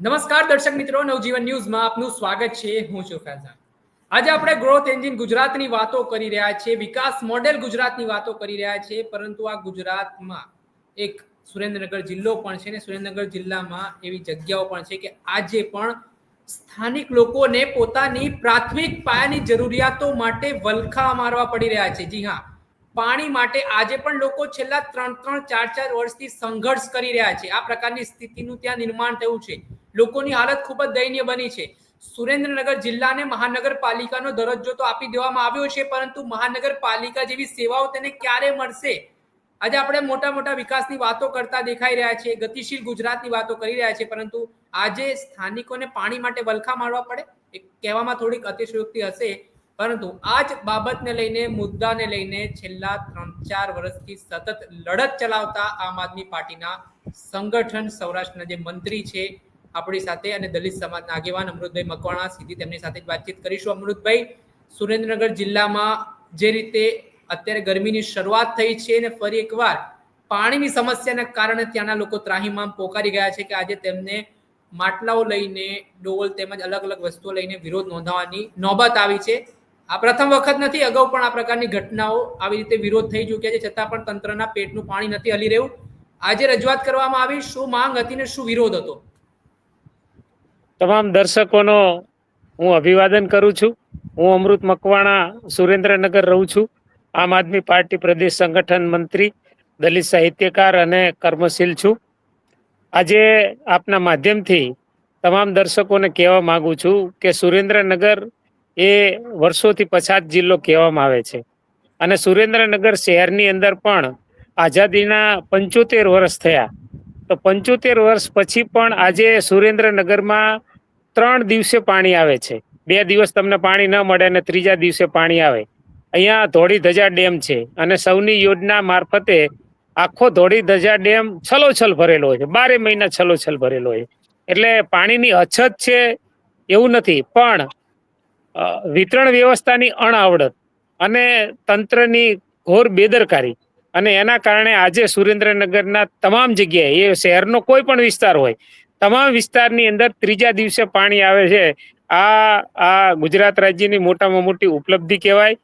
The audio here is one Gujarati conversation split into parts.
નમસ્કાર દર્શક મિત્રો, નવજીવન ન્યૂઝમાં આપનું સ્વાગત છે. હું છું ફૈઝાન. આજે આપણે ગ્રોથ એન્જિન ગુજરાતની વાતો કરી રહ્યા છીએ, વિકાસ મોડેલ ગુજરાતની વાતો કરી રહ્યા છીએ, પરંતુ આ ગુજરાતમાં એક સુરેન્દ્રનગર જિલ્લો પણ છે ને સુરેન્દ્રનગર જિલ્લામાં એવી જગ્યાઓ પણ છે કે આજે પણ સ્થાનિક લોકોને પોતાની પ્રાથમિક પાયાની જરૂરિયાતો માટે વલખા મારવા પડી રહ્યા છે. જી હા, પાણી માટે આજે પણ લોકો છેલ્લા ત્રણ ત્રણ, ચાર ચાર વર્ષથી સંઘર્ષ કરી રહ્યા છે. આ પ્રકારની સ્થિતિનું ત્યાં નિર્માણ થયું છે. લોકોની હાલત ખૂબ જ દયનીય બની છે. સુરેન્દ્રનગર જિલ્લાને મહાનગરપાલિકાનો દરજ્જો તો આપી દેવામાં આવ્યો છે, પરંતુ મહાનગરપાલિકા જેવી સેવાઓ તેને ક્યારે મળશે? આજે આપણે મોટા મોટા વિકાસની વાતો કરતા દેખાઈ રહ્યા છે ગતિશીલ ગુજરાતની વાતો કરી રહ્યા છે પરંતુ આજે સ્થાનિકોને પાણી માટે વલખા મારવા પડે? એ કહેવામાં થોડીક અતિશયોક્તિ હશે, પરંતુ આ જ બાબતને લઈને, મુદ્દાને લઈને છેલ્લા ત્રણ ચાર વર્ષથી સતત લડત ચલાવતા આમ આદમી પાર્ટીના સંગઠન સૌરાષ્ટ્રના જે મંત્રી છે આપણી સાથે અને દલિત સમાજના આગેવાન અમૃતભાઈ મકવાણા સીધી તેમની સાથે વાતચીત કરીશું. અમૃતભાઈ, સુરેન્દ્રનગર જિલ્લામાં જે રીતે અત્યારે ગરમીની શરૂઆત થઈ છે અને ફરી એકવાર પાણીની સમસ્યાના કારણે ત્યાંના લોકો ત્રાહીમામ પોકારી ગયા છે કે આજે તેમને માટલાઓ લઈને ડોલ તેમજ અલગ અલગ વસ્તુઓ લઈને વિરોધ નોંધાવવાની નોબત આવી છે. આ પ્રથમ વખત નથી, અગાઉ પણ આ પ્રકારની ઘટનાઓ આવી રીતે વિરોધ થઈ ચૂક્યા છે, છતાં પણ તંત્રના પેટનું પાણી નથી હલી રહ્યું. આજે રજૂઆત કરવામાં આવી, શું માંગ હતી ને શું વિરોધ હતો? તમામ દર્શકોનો હું અભિવાદન કરું છું. હું અમૃત મકવાણા સુરેન્દ્રનગર રહું છું. આમ આદમી પાર્ટી પ્રદેશ સંગઠન મંત્રી, દલિત સાહિત્યકાર અને કર્મશીલ છું. આજે આપના માધ્યમથી તમામ દર્શકોને કહેવા માગું છું કે સુરેન્દ્રનગર એ વર્ષોથી પછાત જિલ્લો કહેવામાં આવે છે. અને સુરેન્દ્રનગર શહેરની અંદર પણ આઝાદીના પંચોતેર વર્ષ થયા. તો પંચોતેર વર્ષ પછી પણ આજે સુરેન્દ્રનગરમાં ત્રણ દિવસે પાણી આવે છે. બે દિવસ તમને પાણી ન મળે અને ત્રીજા દિવસે પાણી આવે. અહીંયા ધોળી ધજા ડેમ છે અને સૌની યોજના મારફતે આખો ધોળી ધજા ડેમ છલોછલ ભરેલો હોય છે. બારે મહિના છલોછલ ભરેલો હોય એટલે પાણીની અછત છે એવું નથી, પણ વિતરણ વ્યવસ્થાની અણઆવડત અને તંત્રની ઘોર બેદરકારી અને એના કારણે આજે સુરેન્દ્રનગરના તમામ જગ્યાએ, એ શહેરનો કોઈ પણ વિસ્તાર હોય, તમામ વિસ્તારની અંદર ત્રીજા દિવસે પાણી આવે છે. આ આ ગુજરાત રાજ્યની મોટામાં મોટી ઉપલબ્ધિ કહેવાય.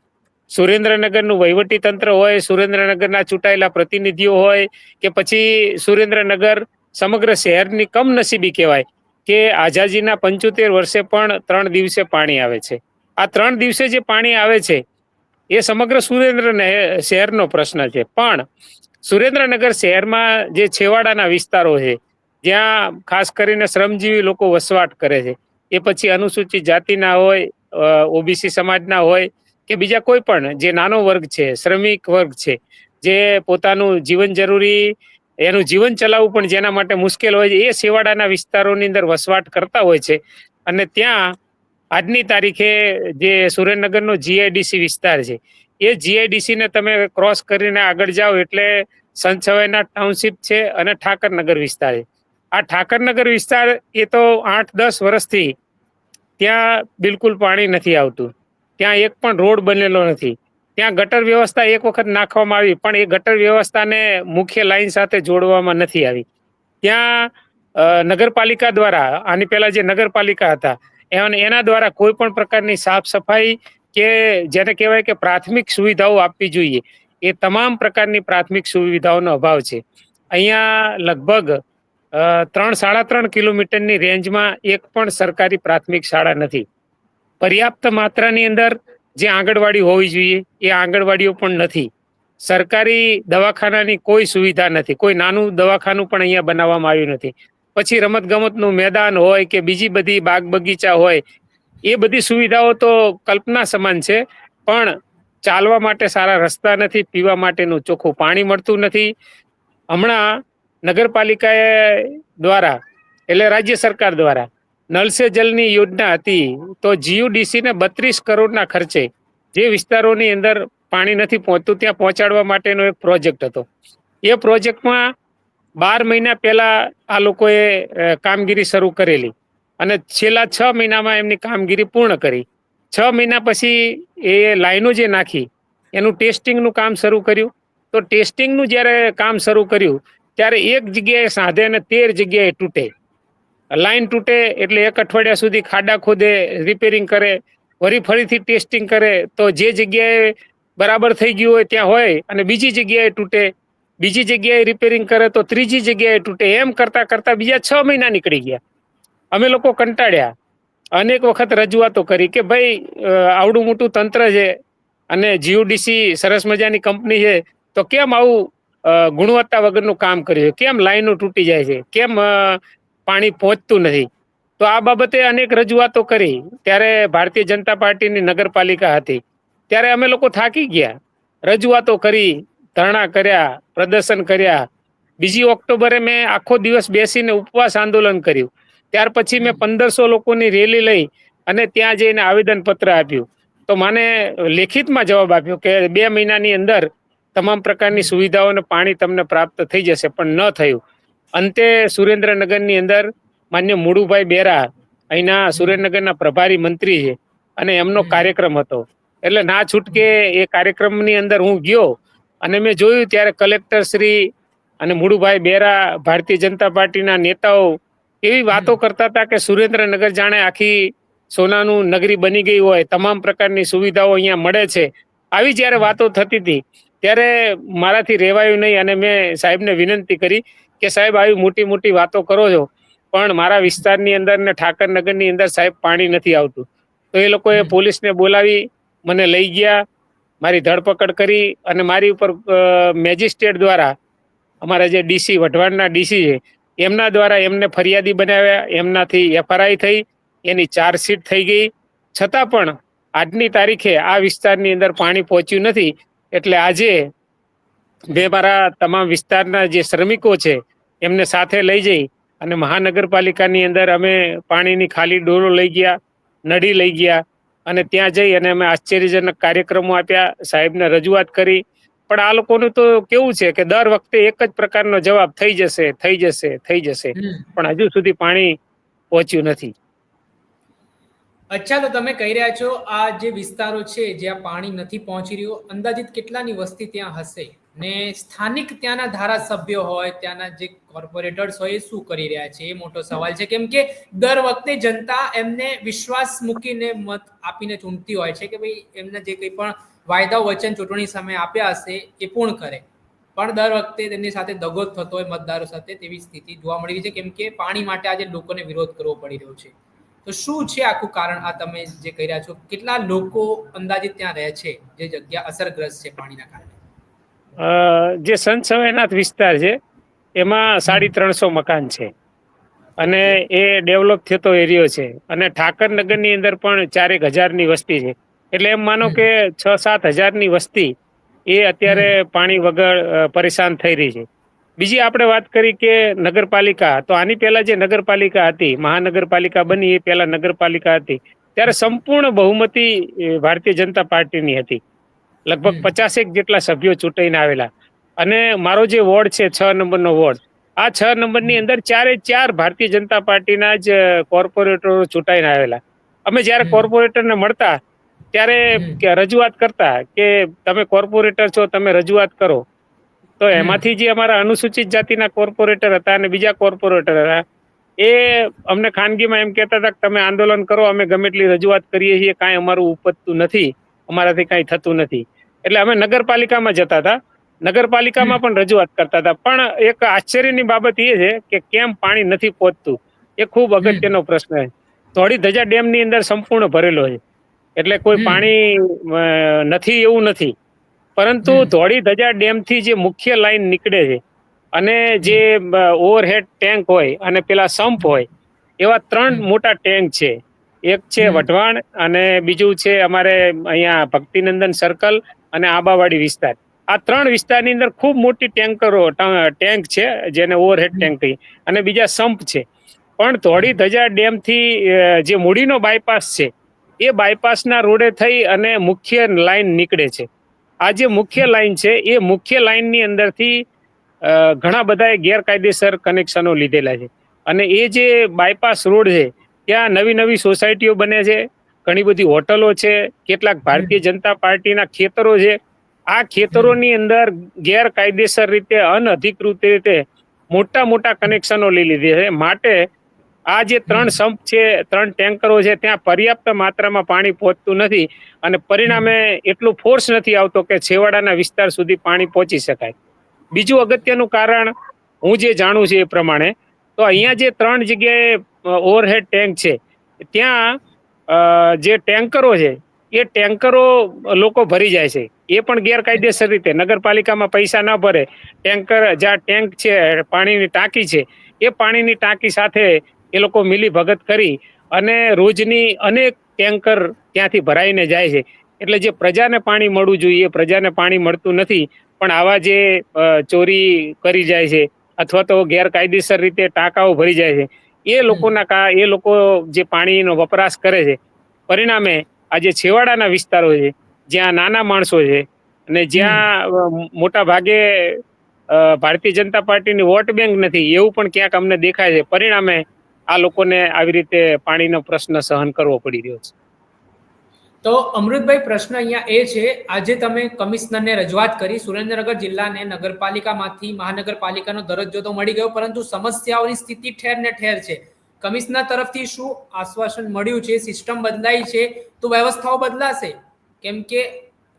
સુરેન્દ્રનગરનું વહીવટી તંત્ર હોય, સુરેન્દ્રનગરના ચૂંટાયેલા પ્રતિનિધિઓ હોય, કે પછી સુરેન્દ્રનગર સમગ્ર શહેરની કમનસીબી કહેવાય, કે આઝાદીના પંચોતેર વર્ષે પણ ત્રણ દિવસે પાણી આવે છે. આ ત્રણ દિવસે જે પાણી આવે છે એ સમગ્ર સુરેન્દ્ર શહેરનો પ્રશ્ન છે. પણ સુરેન્દ્રનગર શહેરમાં જે છેવાડાના વિસ્તારો છે, જ્યાં ખાસ કરીને શ્રમજીવી લોકો વસવાટ કરે છે, એ પછી અનુસૂચિત જાતિના હોય ઓબીસી સમાજના હોય કે બીજા કોઈ પણ જે નાનો વર્ગ છે, શ્રમિક વર્ગ છે, જે પોતાનું જીવન જરૂરી, એનું જીવન ચલાવવું પણ જેના માટે મુશ્કેલ હોય છે, એ છેવાડાના વિસ્તારોની અંદર વસવાટ કરતા હોય છે. અને ત્યાં આજની તારીખે જે સુરેન્દ્રનગરનો જીઆઈડીસી વિસ્તાર છે, એ જીઆઈડીસી ને તમે ક્રોસ કરીને આગળ જાઓ એટલે સંછવાઈના ટાઉનશીપ છે અને ઠાકરનગર વિસ્તાર છે. આ ઠાકરનગર વિસ્તાર એ તો આઠ દસ વર્ષથી ત્યાં બિલકુલ પાણી નથી આવતું. ત્યાં એક પણ રોડ બનેલો નથી. ત્યાં ગટર વ્યવસ્થા એક વખત નાખવામાં આવી, પણ એ ગટર વ્યવસ્થાને મુખ્ય લાઈન સાથે જોડવામાં નથી આવી. ત્યાં નગરપાલિકા દ્વારા, આની પહેલા જે નગરપાલિકા હતા એના એના દ્વારા કોઈ પણ પ્રકારની સાફ સફાઈ કે જેને કહેવાય કે પ્રાથમિક સુવિધાઓ આપવી જોઈએ, એ તમામ પ્રકારની પ્રાથમિક સુવિધાઓનો અભાવ છે. અહીંયા લગભગ ત્રણ, સાડા ત્રણ કિલોમીટરની રેન્જમાં એક પણ સરકારી પ્રાથમિક શાળા નથી. પર્યાપ્ત માત્રાની અંદર જે આંગણવાડી હોવી જોઈએ, એ આંગણવાડીઓ પણ નથી. સરકારી દવાખાનાની કોઈ સુવિધા નથી. કોઈ નાનું દવાખાનું પણ અહીંયા બનાવવામાં આવ્યું નથી. પછી રમત ગમતનું મેદાન હોય કે બીજી બધી બાગ બગીચા હોય, એ બધી સુવિધાઓ તો કલ્પના સમાન છે, પણ ચાલવા માટે સારા રસ્તા નથી, પીવા માટેનું ચોખ્ખું પાણી મળતું નથી. હમણાં નગરપાલિકાએ દ્વારા, એટલે રાજ્ય સરકાર દ્વારા નલ સે જલની યોજના હતી, તો જીયુડીસીને બત્રીસ કરોડના ખર્ચે જે વિસ્તારોની અંદર પાણી નથી પહોંચતું, ત્યાં પહોંચાડવા માટેનો એક પ્રોજેક્ટ હતો. એ પ્રોજેક્ટમાં બાર મહિના પહેલા આ લોકોએ કામગીરી શરૂ કરેલી. અને છેલ્લા છ મહિનામાં એમની કામગીરી પૂર્ણ કરી. છ મહિના પછી એ લાઈનો જે નાખી, એનું ટેસ્ટિંગનું કામ શરૂ કર્યું. તો ટેસ્ટિંગનું જ્યારે કામ શરૂ કર્યું, ત્યારે એક જગ્યાએ સાંધે અને તેર જગ્યાએ તૂટે. લાઈન તૂટે એટલે એક અઠવાડિયા સુધી ખાડા ખોદે રિપેરિંગ કરે, વળી ફરીથી ટેસ્ટિંગ કરે. તો જે જગ્યાએ બરાબર થઈ ગયું હોય ત્યાં હોય અને બીજી જગ્યાએ તૂટે. બીજી જગ્યાએ રિપેરિંગ કરે તો ત્રીજી જગ્યાએ તૂટે. એમ કરતા કરતા બીજા છ મહિના નીકળી ગયા. અમે લોકો કંટાળ્યા. અનેક વખત રજૂઆતો કરી કે ભાઈ આવડું મોટું તંત્ર છે અને જીયુડીસી સરસ મજાની કંપની છે, તો કેમ આવું ગુણવત્તા વગરનું કામ કર્યું કેમ લાઈનો તૂટી જાય છે? કેમ પાણી પહોંચતું નથી? તો આ બાબતે અનેક રજૂઆતો કરી. ત્યારે ભારતીય જનતા પાર્ટીની નગરપાલિકા હતી. ત્યારે અમે લોકો થાકી ગયા. રજૂઆતો કરી. ધરણા કર્યા, પ્રદર્શન કર્યા. બીજી ઓક્ટોબરે મેં આખો દિવસ બેસીને ઉપવાસ આંદોલન કર્યું. ત્યાર પછી મેં પંદરસો લોકોની રેલી લઈ અને ત્યાં જઈને આવેદન પત્ર આપ્યું. તો મને લેખિતમાં જવાબ આપ્યો કે બે મહિનાની અંદર તમામ પ્રકારની સુવિધાઓ અને પાણી તમને પ્રાપ્ત થઈ જશે, પણ ન થયું. અંતે સુરેન્દ્રનગરની અંદર માન્ય મુળુભાઈ બેરા, અહીંના સુરેન્દ્રનગરના પ્રભારી મંત્રી છે અને એમનો કાર્યક્રમ હતો. એટલે ના છૂટકે એ કાર્યક્રમની અંદર હું ગયો અને મેં જોયું ત્યારે કલેક્ટર શ્રી અને મુળુભાઈ બેરા ભારતીય જનતા પાર્ટીના નેતાઓ એવી વાતો કરતા હતા કે સુરેન્દ્રનગર જાણે આખી સોનાનું નગરી બની ગઈ હોય તમામ પ્રકારની સુવિધાઓ અહીંયા મળે છે. આવી જ્યારે વાતો થતી હતી ત્યારે મારાથી રહેવાયું નહીં અને મેં સાહેબને વિનંતી કરી કે સાહેબ આવી મોટી મોટી વાતો કરો છો પણ મારા વિસ્તારની અંદર ને ઠાકરનગરની અંદર સાહેબ પાણી નથી આવતું. તો એ લોકોએ પોલીસને બોલાવી મને લઈ ગયા મારી ધરપકડ કરી અને મારી ઉપર મેજિસ્ટ્રેટ દ્વારા અમારા જે ડીસી, વઢવાણના ડીસી છે, એમના દ્વારા એમને ફરિયાદી બનાવ્યા, એમનાથી એફઆરઆઈ થઈ, એની ચાર્જશીટ થઈ ગઈ. છતાં પણ આજની તારીખે આ વિસ્તારની અંદર પાણી પહોંચ્યું નથી, એટલે આજે બે મારા તમામ વિસ્તારના જે શ્રમિકો છે, એમને સાથે લઈ જઈ અને મહાનગરપાલિકાની અંદર અમે પાણીની ખાલી ડોલો લઈ ગયા, નળી લઈ ગયા અને ત્યાં જઈ અને અમે આશ્ચર્યજનક કાર્યક્રમો આપ્યા સાહેબને રજૂઆત કરી. પણ આ લોકોનું તો કેવું છે કે દર વખતે એક જ પ્રકારનો જવાબ થઈ જશે થઈ જશે થઈ જશે. પણ હજુ સુધી પાણી પહોંચ્યું નથી. અચ્છા તો તમે કહી રહ્યા છો આ જે વિસ્તારો છે જ્યાં પાણી નથી પહોંચી રહ્યું અંદાજિત કેટલાની વસ્તી ત્યાં હશે? ને સ્થાનિક ત્યાંના ધારાસભ્યો હોય, ત્યાંના જે કોર્પોરેટર્સ હોય એ શું કરી રહ્યા છે? એ મોટો સવાલ છે. કેમ કે દર વખતે જનતા એમને વિશ્વાસ મૂકીને મત આપીને ચૂંટતી હોય છે કે ભાઈ એમને જે કંઈ પણ વાયદાઓ વચન, ચૂંટણી સમયે આપ્યા હશે એ પૂર્ણ કરે. પણ દર વખતે તેમની સાથે દગો થતો હોય મતદારો સાથે તેવી સ્થિતિ જોવા મળી છે. કેમ કે પાણી માટે આજે લોકોને વિરોધ કરવો પડી રહ્યો છે. તો શું છે આખું કારણ? આ તમે જે કહી રહ્યા છો, કેટલા લોકો અંદાજિત ત્યાં રહે છે? જે જગ્યા અસરગ્રસ્ત છે પાણીના કારણે. જે સંત સવાયનાથ વિસ્તાર છે એમાં સાડી ત્રણસો મકાન છે. અને એ ડેવલપ થતો એરિયો છે. અને ઠાકરનગરની અંદર પણ ચારેક હજારની વસ્તી છે. એટલે એમ માનો કે છ સાત હજારની વસ્તી એ અત્યારે પાણી વગર પરેશાન થઈ રહી છે. બીજી આપણે વાત કરી કે નગરપાલિકા તો આની પહેલા જે નગરપાલિકા હતી મહાનગરપાલિકા બની એ પહેલા નગરપાલિકા હતી. ત્યારે સંપૂર્ણ બહુમતી ભારતીય જનતા પાર્ટીની હતી. લગભગ. પચાસેક જેટલા સભ્યો ચૂંટાઈને આવેલા. અને મારો જે વોર્ડ છે છ નંબરનો વોર્ડ આ છ નંબરની અંદર ચારે ચાર ભારતીય જનતા પાર્ટીના જ કોર્પોરેટરો ચૂંટાઈને આવેલા. અમે જ્યારે. કોર્પોરેટરને મળતા ત્યારે રજૂઆત કરતા કે તમે કોર્પોરેટર છો તમે રજૂઆત કરો. તો એમાંથી જે અમારા અનુસૂચિત જાતિના કોર્પોરેટર હતા અને બીજા કોર્પોરેટર હતા એ અમને ખાનગીમાં એમ કહેતા હતા કે તમે આંદોલન કરો અમે ગમે એટલી રજૂઆત કરીએ છીએ કાંઈ અમારું ઉપજતું નથી. અમારાથી કાંઈ થતું નથી. એટલે અમે નગરપાલિકામાં જતા હતા. નગરપાલિકામાં પણ રજૂઆત કરતા હતા. પણ એક આશ્ચર્યની બાબત એ છે કે કેમ પાણી નથી પહોંચતું? એ ખૂબ અગત્યનો પ્રશ્ન છે. ધોળી ધજા ડેમની અંદર સંપૂર્ણ ભરેલો છે. એટલે કોઈ પાણી નથી એવું નથી. પરંતુ ધોળી ધજા ડેમથી જે મુખ્ય લાઈન નીકળે છે અને જે ઓવરહેડ ટેન્ક હોય અને પેલા સંપ હોય એવા ત્રણ મોટા ટેન્ક છે. એક છે વઢવાણ અને બીજું છે અમારે અહીંયા ભક્તિનંદન સર્કલ અને આંબાવાડી વિસ્તાર. આ ત્રણ વિસ્તારની અંદર ખૂબ મોટી ટેન્કરો ટેન્ક છે જેને ઓવરહેડ ટેન્ક કહી. અને બીજા સંપ છે. પણ ધોળી ધજા ડેમથી જે મૂડીનો બાયપાસ છે એ બાયપાસના રોડે થઈ અને મુખ્ય લાઇન નીકળે છે. આ જે મુખ્ય લાઇન છે એ મુખ્ય લાઇનની અંદરથી ઘણા બધાએ ગેરકાયદેસર કનેક્શનો લીધેલા છે. અને એ જે બાયપાસ રોડ છે ત્યાં નવી નવી સોસાયટીઓ બને છે ઘણી બધી હોટલો છે કેટલાક ભારતીય જનતા પાર્ટીના ખેતરો છે. આ ખેતરોની અંદર ગેરકાયદેસર રીતે અનઅધિકૃત રીતે મોટા મોટા કનેક્શનો લઈ લીધી છે. માટે આ જે ત્રણ સંપ છે ત્રણ ટેન્કરો છે ત્યાં પર્યાપ્ત માત્રામાં પાણી પહોંચતું નથી અને પરિણામે એટલું ફોર્સ નથી આવતો કે છેવાડાના વિસ્તાર સુધી પાણી પહોંચી શકાય. બીજું અગત્યનું કારણ હું જે જાણું છું એ પ્રમાણે તો અહીંયા જે ત્રણ જગ્યાએ ઓવરહેડ ટેન્ક છે. ત્યાં જે ટેન્કરો છે, એ ટેન્કરો લોકો ભરી જાય છે. એ પણ ગેરકાયદેસર રીતે નગરપાલિકામાં પૈસા ન ભરે. ટેન્કર, જ્યાં ટેન્ક છે, પાણીની ટાંકી છે, એ પાણીની ટાંકી સાથે એ લોકો મિલી ભગત કરી અને રોજની અનેક ટેન્કર ત્યાંથી ભરાઈને જાય છે. એટલે જે પ્રજાને પાણી મળવું જોઈએ પ્રજાને પાણી મળતું નથી. પણ આવા જે ચોરી કરી જાય છે અથવા તો ગેરકાયદેસર રીતે ટાંકાઓ ભરી જાય છે. એ લોકોના કા એ લોકો જે પાણીનો વપરાશ કરે છે, પરિણામે આ જે છેવાડાના વિસ્તારો છે, જ્યાં નાના માણસો છે અને જ્યાં મોટા ભાગે ભારતીય જનતા પાર્ટીની વોટ બેંક નથી, એવું પણ ક્યાંક અમને દેખાય છે. પરિણામે આ લોકોને આવી રીતે પાણીનો પ્રશ્ન સહન કરવો પડી રહ્યો છે. તો અમૃતભાઈ, પ્રશ્ન અહીંયા એ છે, આજે તમે કમિશનરને રજૂઆત કરી, સુરેન્દ્રનગર જિલ્લાને નગરપાલિકામાંથી મહાનગરપાલિકાનો દરજ્જો તો મળી ગયો, પરંતુ સમસ્યાઓની સ્થિતિ ઠેર ને ઠેર છે. કમિશનર તરફથી શું આશ્વાસન મળ્યું છે? સિસ્ટમ બદલાઈ છે તો વ્યવસ્થાઓ બદલાશે? કેમ કે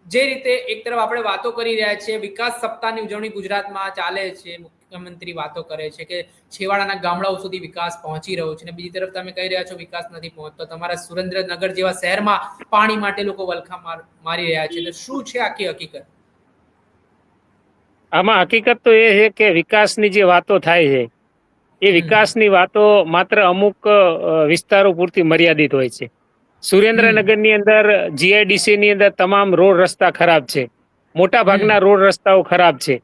જે રીતે એક તરફ આપણે વાતો કરી રહ્યા છીએ, વિકાસ સપ્તાહની ઉજવણી ગુજરાતમાં ચાલે છે મુખ્યમંત્રી વાતો કરે છે કે છેવાડાના ગામડાઓ સુધી વિકાસ પહોંચી રહ્યો છે અને બીજી તરફ તમે કહી રહ્યા છો વિકાસ નથી પહોંચતો તમારા સુરેન્દ્રનગર જેવા શહેરમાં પાણી માટે લોકો વલખા મારી રહ્યા છે. તો શું છે આખી હકીકત? આમાં હકીકત તો એ છે કે વિકાસની જે વાતો થાય છે એ વિકાસની વાતો માત્ર અમુક વિસ્તારો પૂરતી મર્યાદિત હોય છે. સુરેન્દ્રનગરની અંદર જીઆઈડીસી ની અંદર તમામ રોડ રસ્તા ખરાબ છે. મોટા ભાગના રોડ રસ્તાઓ ખરાબ છે.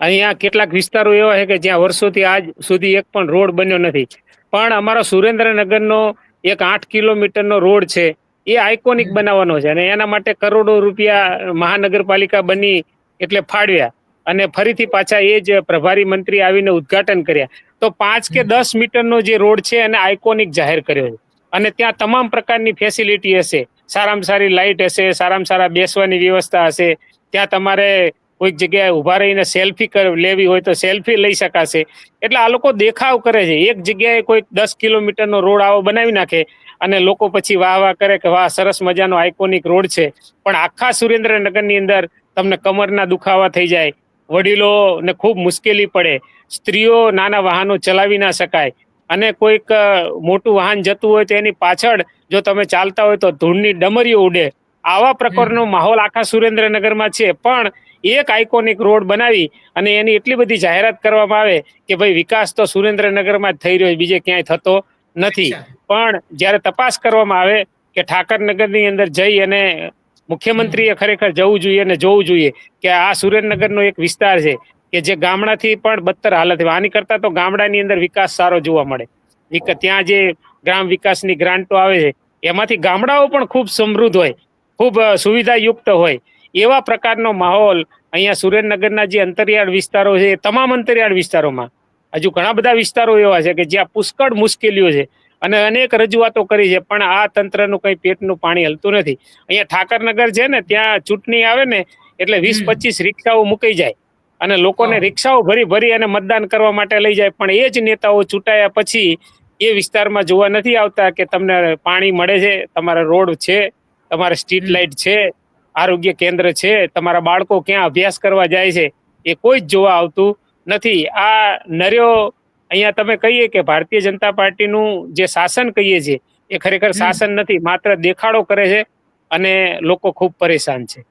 અહીંયા કેટલાક વિસ્તારો એવા છે કે જ્યાં વર્ષોથી આજ સુધી એક પણ રોડ બન્યો નથી. પણ અમારો સુરેન્દ્રનગરનો એક આઠ કિલોમીટરનો રોડ છે એ આઇકોનિક બનાવવાનો છે અને એના માટે કરોડો રૂપિયા મહાનગરપાલિકા બની એટલે ફાળવ્યા અને ફરીથી પાછા એ જ પ્રભારી મંત્રી આવીને ઉદ્ઘાટન કર્યા. તો પાંચ કે દસ મીટરનો જે રોડ છે એને આઇકોનિક જાહેર કર્યો છે. અને ત્યાં તમામ પ્રકારની ફેસિલિટી હશે. સારામાં સારી લાઇટ હશે સારામાં સારા બેસવાની વ્યવસ્થા હશે. ત્યાં તમારે કોઈક જગ્યાએ ઊભા રહીને સેલ્ફી લેવી હોય તો સેલ્ફી લઈ શકાશે. એટલે આ લોકો દેખાવ કરે છે. એક જગ્યાએ કોઈક દસ કિલોમીટરનો રોડ આવો બનાવી નાખે અને લોકો પછી વાહ વાહ કરે કે વાહ સરસ મજાનો આઇકોનિક રોડ છે. પણ આખા સુરેન્દ્રનગરની અંદર તમને કમરના દુખાવા થઈ જાય. વડીલોને ખૂબ મુશ્કેલી પડે. સ્ત્રીઓ નાના વાહનો ચલાવી ના શકાય. અને કોઈક મોટું વાહન જતું હોય તો એની પાછળ જો તમે ચાલતા હોય તો ધૂળની ડમરીઓ ઉડે. આવા પ્રકારનો માહોલ આખા સુરેન્દ્રનગરમાં છે. પણ એક આઇકોનિક રોડ બનાવી અને એની એટલી બધી જાહેરાત કરવામાં આવે કે ભાઈ વિકાસ તો સુરેન્દ્રનગરમાં જ થઈ રહ્યો છે બીજે ક્યાંય થતો નથી. પણ જ્યારે તપાસ કરવામાં આવે કે ઠાકરનગરની અંદર જઈ અને મુખ્યમંત્રીએ ખરેખર જવું જોઈએ અને જોવું જોઈએ કે આ સુરેન્દ્રનગરનો એક વિસ્તાર છે કે જે ગામડાથી પણ બદતર હાલત. આની કરતા તો ગામડાની અંદર વિકાસ સારો જોવા મળે. ત્યાં જે ગ્રામ વિકાસની ગ્રાન્ટો આવે છે એમાંથી ગામડાઓ પણ ખૂબ સમૃદ્ધ હોય ખૂબ સુવિધાયુક્ત હોય. એવા પ્રકારનો માહોલ અહીંયા સુરેન્દ્રનગરના જે અંતરિયાળ વિસ્તારો છે એ તમામ અંતરિયાળ વિસ્તારોમાં. હજુ ઘણા બધા વિસ્તારો એવા છે કે જ્યાં પુષ્કળ મુશ્કેલીઓ છે અને અનેક રજૂઆતો કરી છે પણ આ તંત્રનું કંઈ પેટનું પાણી હલતું નથી. અહીંયા ઠાકરનગર છે ને ત્યાં ચૂંટણી આવે ને એટલે વીસ પચીસ રિક્ષાઓ મૂકી જાય અને લોકોને રિક્ષાઓ ભરી ભરી અને મતદાન કરવા માટે લઈ જાય પણ એ જ નેતાઓ ચૂંટાયા પછી એ વિસ્તારમાં જોવા નથી આવતા કે તમને પાણી મળે છે તમારા રોડ છે તમારે સ્ટ્રીટ લાઇટ છે આરોગ્ય કેન્દ્ર છે તમારા બાળકો ક્યાં અભ્યાસ કરવા જાય છે એ કોઈ જ જોવા આવતું નથી. આ નર્યો અહીંયા તમે કહીએ કે ભારતીય જનતા પાર્ટીનું જે શાસન કહીએ છીએ એ ખરેખર શાસન નથી માત્ર દેખાડો કરે છે અને લોકો ખૂબ પરેશાન છે.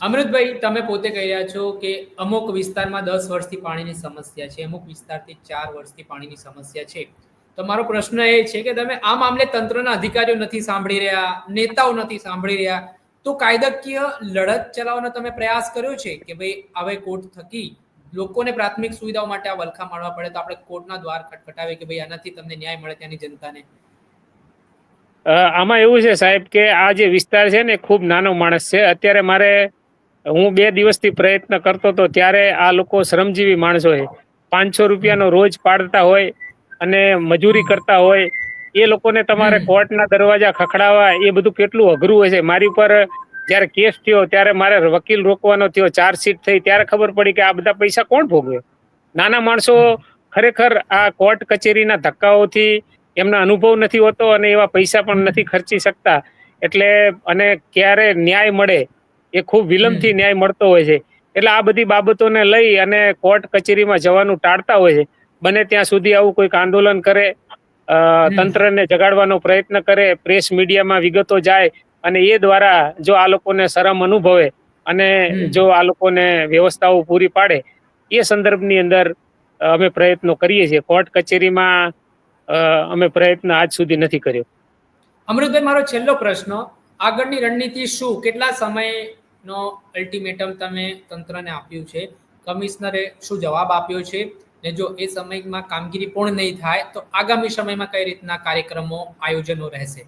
અમૃતભાઈ તમે પોતે કહી રહ્યા છો કે અમુક વિસ્તારમાં દસ વર્ષથી પાણીની સમસ્યા છે અમુક વિસ્તારથી ચાર વર્ષથી પાણીની સમસ્યા છે. તો મારો પ્રશ્ન એ છે કે તમે આ મામલે તંત્રના અધિકારીઓ નથી સાંભળી રહ્યા નેતાઓ નથી સાંભળી રહ્યા તો કાયદાકીય લડત ચલાવવાનો તમે પ્રયાસ કર્યો છે કે ભાઈ હવે કોર્ટ થકી લોકોને પ્રાથમિક સુવિધાઓ માટે આ વલખા મારવા પડે તો આપણે કોર્ટના દ્વાર ખટખટાવે કે ભાઈ આનાથી તમને ન્યાય મળે ત્યાંની જનતાને? આમાં એવું છે સાહેબ કે આ જે વિસ્તાર છે ને ખૂબ નાનો માણસ છે. અત્યારે મારે હું બે દિવસથી પ્રયત્ન કરતો હતો, ત્યારે આ લોકો શ્રમજીવી માણસો છે. પાંચસો રૂપિયાનો રોજ પાડતા હોય અને મજૂરી કરતા હોય એ લોકોને તમારે કોર્ટના દરવાજા ખખડાવવા એ બધું કેટલું અઘરું હોય છે. મારી ઉપર જ્યારે કેસ થયો ત્યારે મારે વકીલ રોકવાનો થયો ચાર્જશીટ થઈ ત્યારે ખબર પડી કે આ બધા પૈસા કોણ ભોગવે? નાના માણસો ખરેખર આ કોર્ટ કચેરીના ધક્કાઓથી એમના અનુભવ નથી હોતો અને એવા પૈસા પણ નથી ખર્ચી શકતા. એટલે અને ક્યારે ન્યાય મળે એ ખૂબ વિલંબથી ન્યાય મળતો હોય છે. એટલે આ બધી બાબતોને લઈ અને કોર્ટ કચેરીમાં જવાનું ટાળતા હોય છે. બને ત્યાં સુધી આવું કોઈક આંદોલન કરે. તંત્રને જગાડવાનો પ્રયત્ન કરે પ્રેસ મીડિયામાં વિગતો જાય અને એ દ્વારા જો આ લોકોને શરમ અનુભવે અને જો આ લોકોને વ્યવસ્થાઓ પૂરી પાડે એ સંદર્ભની અંદર અમે પ્રયત્નો કરીએ છીએ. કોર્ટ કચેરીમાં અમે પ્રયત્ન આજ સુધી નથી કર્યો. અમૃતભાઈ મારો છેલ્લો પ્રશ્ન આગળની રણનીતિ શું? કેટલા સમયનો અલ્ટિમેટમ તમે તંત્રને આપ્યું છે? કમિશનરે શું જવાબ આપ્યો છે? ને જો એ સમયમાં કામગીરી પૂર્ણ નહીં થાય તો આગામી સમયમાં કઈ રીતના કાર્યક્રમો આયોજનો રહેશે?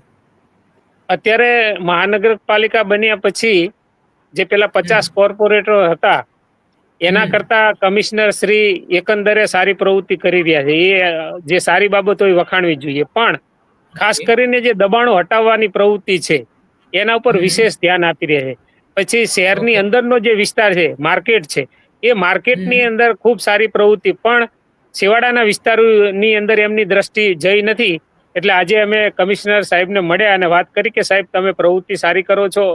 અત્યારે મહાનગરપાલિકા બન્યા પછી જે પેલા પચાસ કોર્પોરેટરો હતા એના કરતા કમિશનર શ્રી એકંદરે સારી પ્રવૃત્તિ કરી રહ્યા છે. એ જે સારી બાબતો એ વખાણવી જોઈએ. પણ ખાસ કરીને જે દબાણો હટાવવાની પ્રવૃત્તિ છે એના ઉપર વિશેષ ધ્યાન આપી રહ્યા છે. પછી શહેરની અંદરનો જે વિસ્તાર છે માર્કેટ છે એ માર્કેટની અંદર ખૂબ સારી પ્રવૃત્તિ પણ છેવાડાના વિસ્તારોની અંદર એમની દ્રષ્ટિ જઈ નથી. એટલે આજે અમે કમિશનર સાહેબને મળ્યા અને વાત કરી કે સાહેબ તમે પ્રવૃત્તિ સારી કરો છો.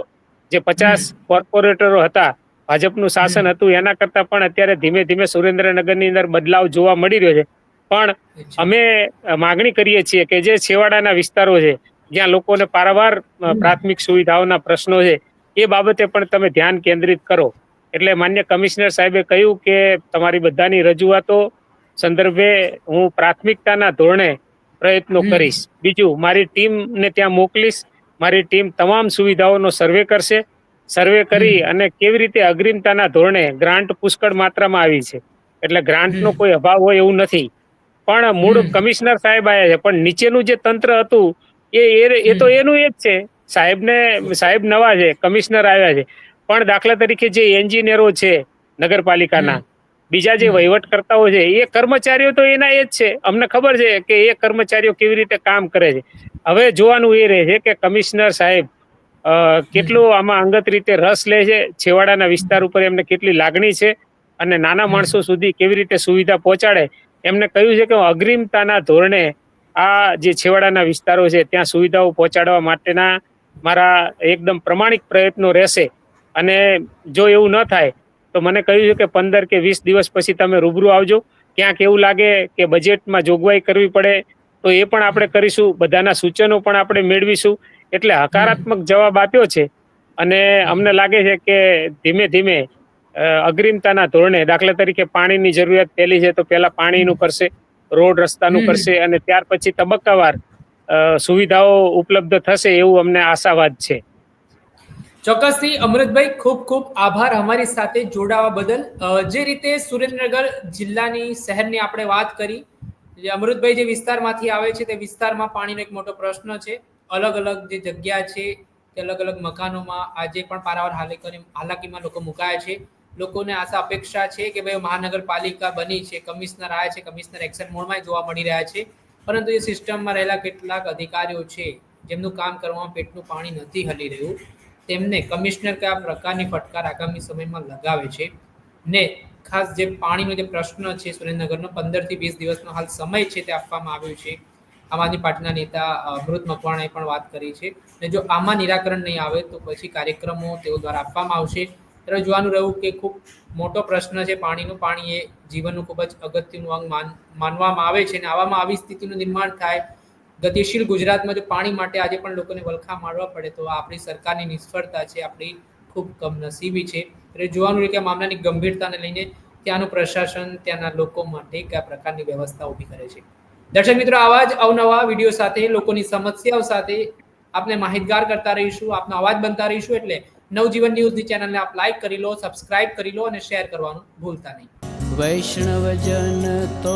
જે પચાસ કોર્પોરેટરો હતા ભાજપનું શાસન હતું એના કરતા પણ અત્યારે ધીમે ધીમે સુરેન્દ્રનગરની અંદર બદલાવ જોવા મળી રહ્યો છે. પણ અમે માગણી કરીએ છીએ કે જે છેવાડાના વિસ્તારો છે જ્યાં લોકોને પારાવાર પ્રાથમિક સુવિધાઓના પ્રશ્નો છે એ બાબતે પણ તમે ધ્યાન કેન્દ્રિત કરો. એટલે માન્ય કમિશનર સાહેબે કહ્યું કે તમારી બધાની રજૂઆતો સંદર્ભે હું પ્રાથમિકતાના ધોરણે પ્રયત્નો કરીશ. બીજું મારી ટીમને ત્યાં મોકલીશ. મારી ટીમ તમામ સુવિધાઓનો સર્વે કરશે. સર્વે કરી અને કેવી રીતે અગ્રિમતાના ધોરણે ગ્રાન્ટ પુષ્કળ માત્રામાં આવી છે. એટલે ગ્રાન્ટનો. કોઈ અભાવ હોય એવું નથી. પણ મૂળ કમિશનર સાહેબ આવ્યા છે. પણ નીચેનું જે તંત્ર હતું એ એ- એ તો એનું એ જ છે. સાહેબને સાહેબ નવા છે કમિશનર આવ્યા છે. પણ દાખલા તરીકે જે એન્જિનિયરો છે નગરપાલિકાના બીજા જે વહીવટકર્તાઓ છે એ કર્મચારીઓ તો એના એ જ છે. અમને ખબર છે કે એ કર્મચારીઓ કેવી રીતે કામ કરે છે. હવે જોવાનું એ રહે છે કે કમિશનર સાહેબ કેટલું આમાં અંગત રીતે રસ લે છે છેવાડાના વિસ્તાર ઉપર એમને કેટલી લાગણી છે અને નાના માણસો સુધી કેવી રીતે સુવિધા પહોંચાડે. એમને કહ્યું છે કે હું અગ્રિમતાના ધોરણે આ જે છેવાડાના વિસ્તારો છે ત્યાં સુવિધાઓ પહોંચાડવા માટેના મારા એકદમ પ્રમાણિક પ્રયત્નો રહેશે. અને જો એવું ન થાય તો મને કહ્યું છે કે પંદર કે વીસ દિવસ પછી તમે રૂબરૂ આવજો. ક્યાંક એવું લાગે કે બજેટમાં જોગવાઈ કરવી પડે તો એ પણ આપણે કરીશું. બધાના સૂચનો પણ આપણે મેળવીશું. એટલે હકારાત્મક જવાબ આપ્યો છે અને અમને લાગે છે કે ધીમે ધીમે અગ્રિમતાના ધોરણે દાખલા તરીકે પાણીની જરૂરિયાત પહેલી છે તો પહેલા પાણીનું કરશે રોડ રસ્તાનું કરશે અને ત્યાર પછી તબક્કાવાર સુવિધાઓ ઉપલબ્ધ થશે એવું અમને આશાવાદ છે. ચોક્કસથી અમૃતભાઈ, ખૂબ ખૂબ આભાર અમારી સાથે જોડાવા બદલ. જે રીતે સુરેન્દ્રનગર જિલ્લાની શહેરની આપણે વાત કરી, જે અમૃતભાઈ જે વિસ્તારમાંથી આવે છે તે વિસ્તારમાં પાણીનો એક મોટો પ્રશ્ન છે. અલગ અલગ જે જગ્યા છે તે અલગ અલગ મકાનોમાં આજે પણ પારાવાર હાલાકીમાં લોકો મુકાયા છે. લોકોને આશા, અપેક્ષા છે કે ભાઈ મહાનગરપાલિકા બની છે, કમિશનર આવ્યા છે, કમિશનર એક્શન મોડમાં જોવા મળી રહ્યા છે. પરંતુ એ સિસ્ટમમાં રહેલા કેટલાક અધિકારીઓ છે, જેમનું કામ કરવામાં પેટનું પાણી નથી હલી રહ્યું. તેમને કમિશનર કયા પ્રકારની ફટકાર આગામી સમયમાં લગાવે છે? ને ખાસ જે પાણીનો જે પ્રશ્ન છે સુરેન્દ્રનગરનો, પંદરથી વીસ દિવસનો હાલ સમય છે તે આપવામાં આવ્યો છે. આમ આદમી પાર્ટીના નેતા અમૃત મકવાણાએ પણ વાત કરી છે. ને જો આમાં નિરાકરણ નહીં આવે તો પછી કાર્યક્રમો તેઓ દ્વારા આપવામાં આવશે. ત્યારે જોવાનું રહ્યું કે ખૂબ મોટો પ્રશ્ન છે પાણીનું. પાણી એ જીવનનું ખૂબ જ અગત્યનું અંગ માનવામાં આવે છે અને આવામાં આવી સ્થિતિનું નિર્માણ થાય ગતિશીલ ગુજરાતમાં જો પાણી માટે આજે પણ લોકોને વલખા મારવા પડે તો આપણી સરકારની નિષ્ફળતા છે, આપણી ખૂબ કમનસીબી છે. એટલે જોવાનું રહે કે મામલાની ગંભીરતાને લઈને ત્યાંનું પ્રશાસન ત્યાંના લોકો માટે કયા પ્રકારની વ્યવસ્થા ઊભી કરે છે. દર્શક મિત્રો, આવા જ અવનવા વીડિયો સાથે, લોકોની સમસ્યાઓ સાથે આપને માહિતગાર કરતા રહીશું, આપનો અવાજ બનતા રહીશું એટલે નવજીવન ન્યૂઝની ચેનલને આપ લાઈક કરી લો, સબસ્ક્રાઇબ કરી લો અને શેર કરવાનું ભૂલતા નહીં. વૈષ્ણવજન તો